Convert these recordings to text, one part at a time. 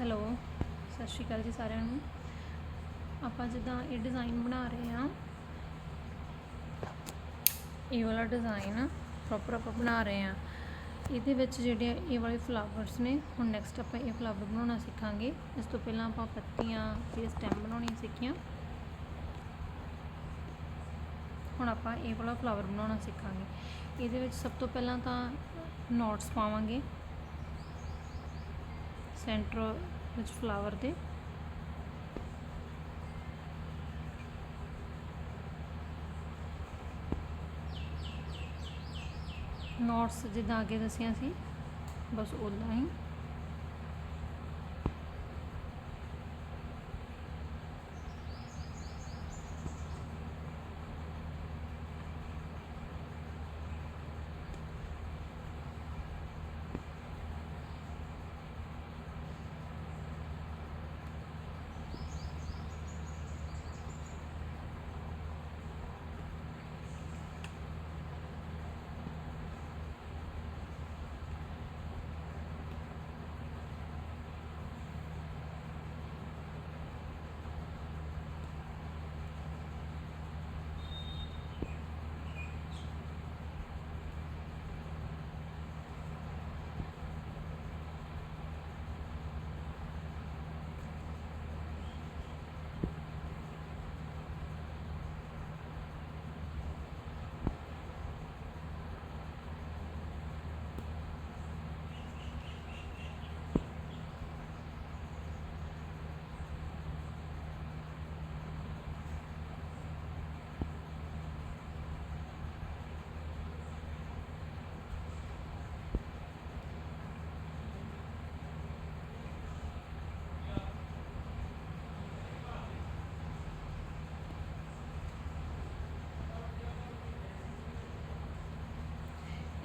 Hello, ਸਤਿ ਸ਼੍ਰੀ ਅਕਾਲ ਜੀ ਸਾਰਿਆਂ ਨੂੰ। ਆਪਾਂ ਜਿੱਦਾਂ ਇਹ ਡਿਜ਼ਾਈਨ ਬਣਾ ਰਹੇ ਆ ਇਹ ਵਾਲਾ ਡਿਜ਼ਾਈਨ ਪ੍ਰੋਪਰ ਆਪਾਂ ਬਣਾ ਰਹੇ ਆ ਇਹਦੇ ਵਿੱਚ ਜਿਹੜੇ ਇਹ ਵਾਲੇ ਫਲਾਵਰਸ ਨੇ, ਹੁਣ ਨੈਕਸਟ ਆਪਾਂ ਇਹ ਫਲਾਵਰ ਬਣਾਉਣਾ ਸਿੱਖਾਂਗੇ। ਇਸ ਤੋਂ ਪਹਿਲਾਂ ਆਪਾਂ ਪੱਤੀਆਂ ਫਿਰ ਸਟੈਮ ਬਣਾਉਣੀਆਂ ਸਿੱਖੀਆਂ। ਹੁਣ ਆਪਾਂ ਇਹ ਵਾਲਾ ਫਲਾਵਰ ਬਣਾਉਣਾ ਸਿੱਖਾਂਗੇ। ਇਹਦੇ ਵਿੱਚ ਸਭ ਤੋਂ ਪਹਿਲਾਂ ਤਾਂ ਨੋਟਸ ਪਾਵਾਂਗੇ। ਸੈਂਟਰ ਵਿੱਚ ਫਲਾਵਰ ਦੇ। ਨੋਟਸ ਜਿੱਦਾਂ ਅੱਗੇ ਦੱਸਿਆ ਸੀ ਬਸ ਉਦਾਂ ਹੀ।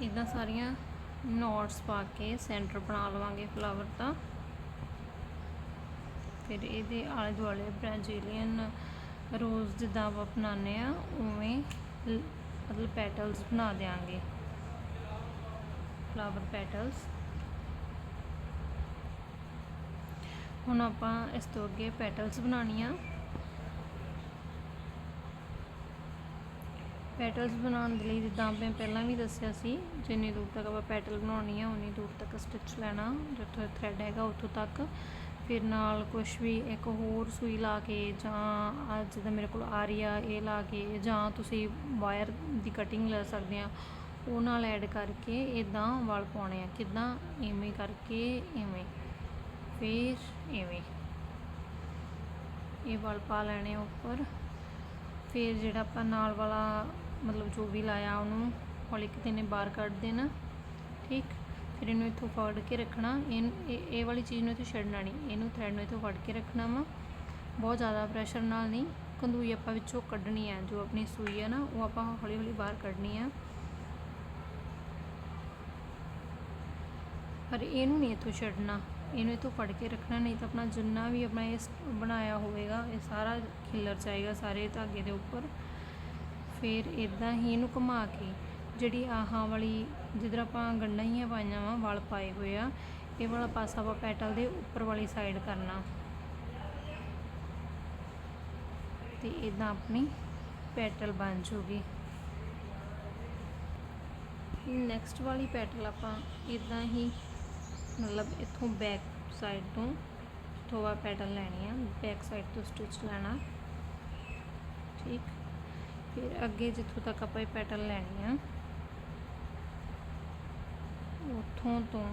ਇਦਾਂ ਸਾਰੀਆਂ ਨੋਟਸ ਪਾ ਕੇ ਸੈਂਟਰ ਬਣਾ ਲਵਾਂਗੇ ਫਲਾਵਰ ਦਾ ਫਿਰ ਇਹਦੇ ਆਲੇ ਦੁਆਲੇ ਬ੍ਰਾਜ਼ੀਲੀਅਨ ਰੋਜ਼ ਜਿੱਦਾਂ ਆਪਾਂ ਬਣਾਉਂਦੇ ਆ ਉਵੇਂ ਮਤਲਬ ਪੈਟਲਸ ਬਣਾ ਦੇਾਂਗੇ ਫਲਾਵਰ ਪੈਟਲਸ ਹੁਣ ਆਪਾਂ ਇਸ ਤੋਂ ਅੱਗੇ ਪੈਟਲਸ ਬਣਾਉਣੀਆਂ। ਪੈਟਲਸ ਬਣਾਉਣ ਦੇ ਲਈ ਜਿੱਦਾਂ ਮੈਂ ਪਹਿਲਾਂ ਵੀ ਦੱਸਿਆ ਸੀ, ਜਿੰਨੀ ਦੂਰ ਤੱਕ ਆਪਾਂ ਪੈਟਲ ਬਣਾਉਣੀ ਆ, ਉਨੀ ਦੂਰ ਤੱਕ ਸਟਿਚ ਲੈਣਾ, ਜਿੱਥੋਂ ਥ੍ਰੈਡ ਹੈਗਾ ਉੱਥੋਂ ਤੱਕ। ਫਿਰ ਨਾਲ ਕੁਝ ਵੀ ਇੱਕ ਹੋਰ ਸੂਈ ਲਾ ਕੇ ਜਾਂ ਆਹ ਜਿੱਦਾਂ ਮੇਰੇ ਕੋਲ ਆ ਰਹੀ ਆ ਇਹ ਲਾ ਕੇ ਜਾਂ ਤੁਸੀਂ ਵਾਇਰ ਦੀ ਕਟਿੰਗ ਲੈ ਸਕਦੇ ਆ, ਉਹ ਨਾਲ ਐਡ ਕਰਕੇ ਇਦਾਂ ਵਲ ਪਾਉਣੇ ਆ। ਕਿਦਾਂ? ਇਵੇਂ ਕਰਕੇ ਇਵੇਂ। ਫਿਰ ਇਵੇਂ। ਇਹ ਵਲ ਪਾ ਲੈਣੇ ਉੱਪਰ। ਫਿਰ ਜਿਹੜਾ ਆਪਾਂ ਨਾਲ ਵਾਲਾ ਮਤਲਬ ਜੋ ਵੀ ਲਾਇਆ ਉਹਨੂੰ, ਹੌਲੀ ਕਿਤੇ ਨੇ ਬਾਹਰ ਕੱਢ ਦੇਣਾ, ਠੀਕ? ਫਿਰ ਇਹਨੂੰ ਇੱਥੋਂ ਫੜ ਕੇ ਰੱਖਣਾ। ਇਹ ਇਹ ਇਹ ਵਾਲੀ ਚੀਜ਼ ਨੂੰ ਇੱਥੋਂ ਛੱਡਣਾ ਨਹੀਂ। ਇਹਨੂੰ ਥ੍ਰੈਡ ਨੂੰ ਇੱਥੋਂ ਫੜ ਕੇ ਰੱਖਣਾ ਵਾ। ਬਹੁਤ ਜ਼ਿਆਦਾ ਪ੍ਰੈਸ਼ਰ ਨਾਲ ਨਹੀਂ। ਕੰਦੂਈ ਆਪਾਂ ਵਿੱਚੋਂ ਕੱਢਣੀ ਹੈ ਜੋ ਆਪਣੀ ਸੂਈ ਹੈ ਨਾ, ਉਹ ਆਪਾਂ ਹੌਲੀ ਹੌਲੀ ਬਾਹਰ ਕੱਢਣੀ ਹੈ ਪਰ ਇਹਨੂੰ ਨਹੀਂ ਇੱਥੋਂ ਛੱਡਣਾ। ਇਹਨੂੰ ਇੱਥੋਂ ਫੜ ਕੇ ਰੱਖਣਾ, ਨਹੀਂ ਤਾਂ ਆਪਣਾ ਜਿੰਨਾ ਵੀ ਆਪਣਾ ਇਹ ਬਣਾਇਆ ਹੋਵੇਗਾ, ਇਹ ਸਾਰਾ ਖਿਲਰ ਜਾਏਗਾ ਸਾਰੇ ਧਾਗੇ ਦੇ ਉੱਪਰ। ਫਿਰ ਇਦਾਂ ਹੀ ਇਹਨੂੰ ਘੁਮਾ ਕੇ ਜਿਹੜੀ ਆਹਾਂ ਵਾਲੀ ਜਿੱਧਰ ਆਪਾਂ ਗੰਢਾਈਆਂ ਪਾਈਆਂ ਵਾ, ਵਲ ਪਾਏ ਹੋਏ ਆ, ਇਹ ਵਾਲਾ ਪਾਸਾ ਆਪਾਂ ਪੈਟਲ ਦੇ ਉੱਪਰ ਵਾਲੀ ਸਾਈਡ ਕਰਨਾ। ਤੇ ਇਦਾਂ ਆਪਣੀ ਪੈਟਲ ਬਣ ਜੂਗੀ। ਨੈਕਸਟ ਵਾਲੀ ਪੈਟਲ ਆਪਾਂ ਇਦਾਂ ਹੀ ਮਤਲਬ ਇੱਥੋਂ ਬੈਕ ਸਾਈਡ ਤੋਂ ਥੋੜਾ ਪੈਟਲ ਲੈਣੀ ਆ ਬੈਕ ਸਾਈਡ ਤੋਂ ਸਟਿਚ ਲੈਣਾ। ਠੀਕ? ਫਿਰ ਅੱਗੇ ਜਿੱਥੋਂ ਤੱਕ ਆਪਾਂ ਇਹ ਪੈਟਲ ਲੈਣੀ ਆ, ਉੱਥੋਂ ਤੋਂ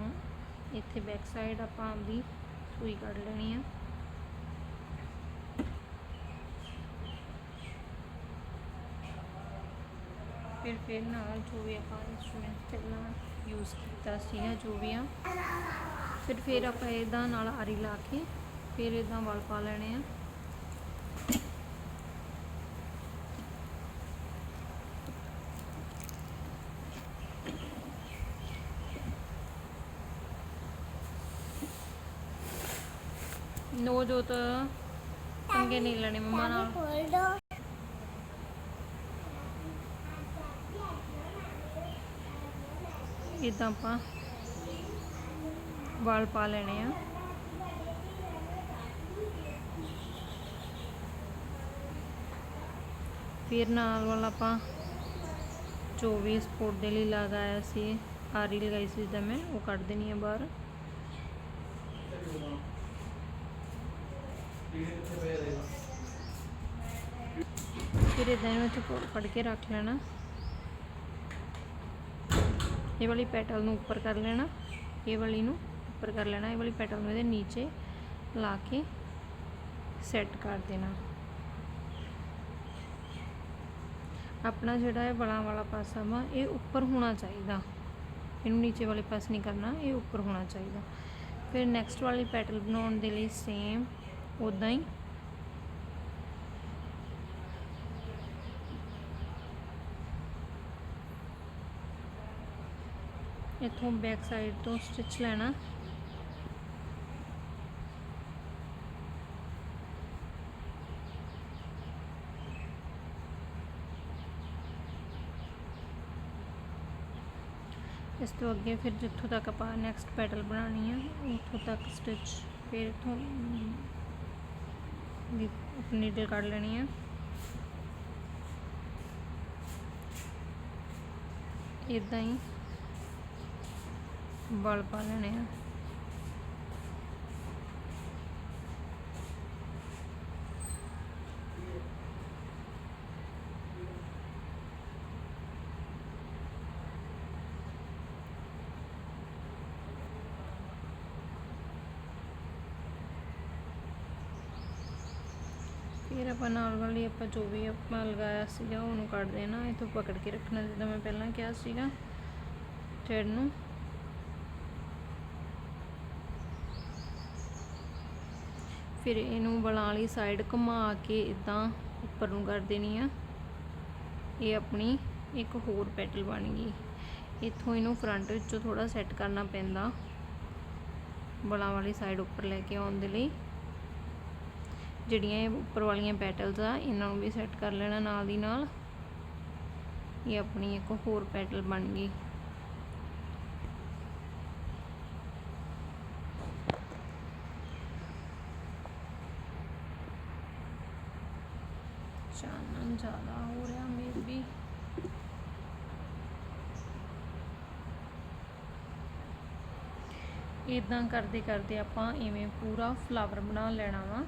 ਇੱਥੇ ਬੈਕ ਸਾਈਡ ਆਪਾਂ ਆਪਦੀ ਸੂਈ ਕੱਢ ਲੈਣੀ ਆ। ਫਿਰ ਫਿਰ ਨਾਲ ਜੋ ਵੀ ਆਪਾਂ ਇੰਸਟਰੂਮੈਂਟ ਪਹਿਲਾਂ ਯੂਜ਼ ਕੀਤਾ ਸੀਗਾ, ਜੋ ਵੀ ਆ, ਫਿਰ ਫਿਰ ਆਪਾਂ ਇਹਦਾ ਨਾਲ ਆਰੀ ਲਾ ਕੇ ਫਿਰ ਇਹਦਾ ਵਲ ਪਾ ਲੈਣੇ ਆ। ਨੋ ਜੋਤ ਪੰਗੇ ਨਹੀਂ ਲੈਣੇ ਮੰਮਾ ਨਾਲ। ਇਦਾਂ ਆਪਾਂ ਵਾਲ ਪਾ ਲੈਣੇ ਆ। ਫਿਰ ਨਾਲ ਵਾਲਾ ਆਪਾਂ 24 ਸਪੋਰਟ ਦੇ ਲਈ ਲਗਾਇਆ ਸੀ। ਆਰੀ ਲਗਾਈ ਸੀ ਜਿੱਦਾਂ ਮੈਂ, ਉਹ ਕੱਢ ਦੇਣੀ ਆ ਬਾਹਰ। ਫਿਰ ਇਦਾਂ ਇਹਨੂੰ ਇੱਥੇ ਫੜ- ਕੇ ਰੱਖ ਲੈਣਾ। ਇਹ ਵਾਲੀ ਪੈਟਲ ਨੂੰ ਉੱਪਰ ਕਰ ਲੈਣਾ। ਇਹ ਵਾਲੀ ਨੂੰ ਉੱਪਰ ਕਰ ਲੈਣਾ। ਇਹ ਵਾਲੀ ਪੈਟਲ ਨੂੰ ਇਹਦੇ ਨੀਚੇ ਲਾ ਕੇ ਸੈੱਟ ਕਰ ਦੇਣਾ। ਆਪਣਾ ਜਿਹੜਾ ਹੈ ਬਲਾਂ ਵਾਲਾ ਪਾਸਾ ਵਾ, ਇਹ ਉੱਪਰ ਹੋਣਾ ਚਾਹੀਦਾ। ਇਹਨੂੰ ਨੀਚੇ ਵਾਲੇ ਪਾਸੇ ਨਹੀਂ ਕਰਨਾ, ਇਹ ਉੱਪਰ ਹੋਣਾ ਚਾਹੀਦਾ। ਫਿਰ ਨੈਕਸਟ ਵਾਲੀ ਪੈਟਲ ਬਣਾਉਣ ਦੇ ਲਈ ਸੇਮ ਉਦਾਂ ਹੀ। ਇੱਥੋਂ ਬੈਕ ਸਾਈਡ ਤੋਂ ਸਟਿਚ ਲੈਣਾ। ਇਸ ਤੋਂ ਅੱਗੇ ਫਿਰ ਜਿੱਥੋਂ ਤੱਕ ਆਪਾਂ ਨੈਕਸਟ ਪੈਟਲ ਬਣਾਉਣੀ ਆ, ਉੱਥੋਂ ਤੱਕ ਸਟਿਚ ਫਿਰ ਇੱਥੋਂ ਦੀ ਨੀਡਲ ਕੱਢ ਲੈਣੀ ਹੈ ਇਦਾਂ ਹੀ ਬਲ ਪਾ ਲੈਣੇ ਆ। ਫਿਰ ਆਪਾਂ ਨਾਲ ਵਾਲੀ ਆਪਾਂ ਜੋ ਵੀ ਆਪਾਂ ਲਗਾਇਆ ਸੀਗਾ ਉਹਨੂੰ ਕੱਢ ਦੇਣਾ ਇਥੋਂ ਪਕੜ ਕੇ ਰੱਖਣਾ ਜਿੱਦਾਂ ਮੈਂ ਪਹਿਲਾਂ ਕਿਹਾ ਸੀਗਾ ਥ੍ਰੈਡ ਨੂੰ। ਫਿਰ ਇਹਨੂੰ ਬਲਾਂ ਵਾਲੀ ਸਾਈਡ ਘੁਮਾ ਕੇ ਇਦਾਂ ਉੱਪਰ ਨੂੰ ਕਰ ਦੇਣੀ ਆ। ਇਹ ਆਪਣੀ ਇੱਕ ਹੋਰ ਪੈਟਲ ਬਣ ਗਈ। ਇੱਥੋਂ ਇਹਨੂੰ ਫਰੰਟ ਵਿੱਚੋਂ ਥੋੜਾ ਸੈੱਟ ਕਰਨਾ ਪੈਂਦਾ। ਬਲਾਂ ਵਾਲੀ ਸਾਈਡ ਉੱਪਰ ਲੈ ਕੇ ਆਉਣ ਦੇ ਲਈ। ਜਿਹੜੀਆਂ ਇਹ ਉੱਪਰ ਵਾਲੀਆਂ ਪੈਟਲਸ ਆ, ਇਹਨਾਂ ਨੂੰ ਵੀ ਸੈੱਟ ਕਰ ਲੈਣਾ ਨਾਲ ਦੀ ਨਾਲ। ਇਹ ਆਪਣੀ ਇੱਕ ਹੋਰ ਪੈਟਲ ਬਣ ਗਈ। ਚਾਨਣ ਜ਼ਿਆਦਾ ਹੋ ਰਿਹਾ ਮੇਬੀ ਇਦਾਂ ਕਰਦੇ ਕਰਦੇ ਆਪਾਂ ਇਵੇਂ ਪੂਰਾ ਫਲਾਵਰ ਬਣਾ ਲੈਣਾ ਵਾ।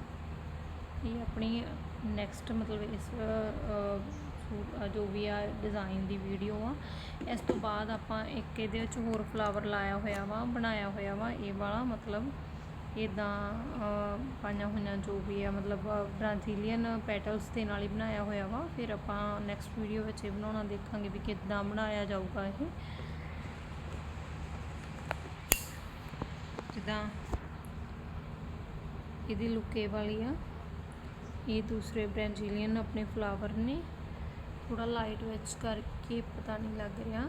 ਇਹ ਆਪਣੀ ਨੈਕਸਟ ਮਤਲਬ ਇਸ ਜੋ ਵੀ ਆ ਡਿਜ਼ਾਈਨ ਦੀ ਵੀਡੀਓ ਆ, ਇਸ ਤੋਂ ਬਾਅਦ ਆਪਾਂ ਇੱਕ ਇਹਦੇ ਵਿੱਚ ਹੋਰ ਫਲਾਵਰ ਲਾਇਆ ਹੋਇਆ ਵਾ, ਬਣਾਇਆ ਹੋਇਆ ਵਾ, ਇਹ ਵਾਲਾ ਮਤਲਬ ਇਦਾਂ ਪਾਈਆਂ ਹੋਈਆਂ ਜੋ ਵੀ ਆ, ਮਤਲਬ ਬ੍ਰਾਜ਼ੀਲੀਅਨ ਪੈਟਲਸ ਦੇ ਨਾਲ ਹੀ ਬਣਾਇਆ ਹੋਇਆ ਵਾ, ਫਿਰ ਆਪਾਂ ਨੈਕਸਟ ਵੀਡੀਓ ਵਿੱਚ ਇਹ ਬਣਾਉਣਾ ਦੇਖਾਂਗੇ ਵੀ ਕਿੱਦਾਂ ਬਣਾਇਆ ਜਾਊਗਾ ਇਹ। ਜਿੱਦਾਂ ਇਹਦੀ ਲੁੱਕ ਇਹ ਵਾਲੀ ਆ। ਇਹ ਦੂਸਰੇ ਬ੍ਰਾਜ਼ੀਲੀਅਨ ਆਪਣੇ ਫਲਾਵਰ ਨੇ। ਥੋੜਾ ਲਾਈਟ ਵਿੱਚ ਕਰਕੇ ਪਤਾ ਨਹੀਂ ਲੱਗ ਰਿਹਾ।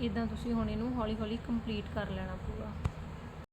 ਇਦਾਂ ਤੁਸੀਂ ਹੁਣ ਇਹਨੂੰ ਹੌਲੀ ਹੌਲੀ ਕੰਪਲੀਟ ਕਰ ਲੈਣਾ ਪੂਰਾ।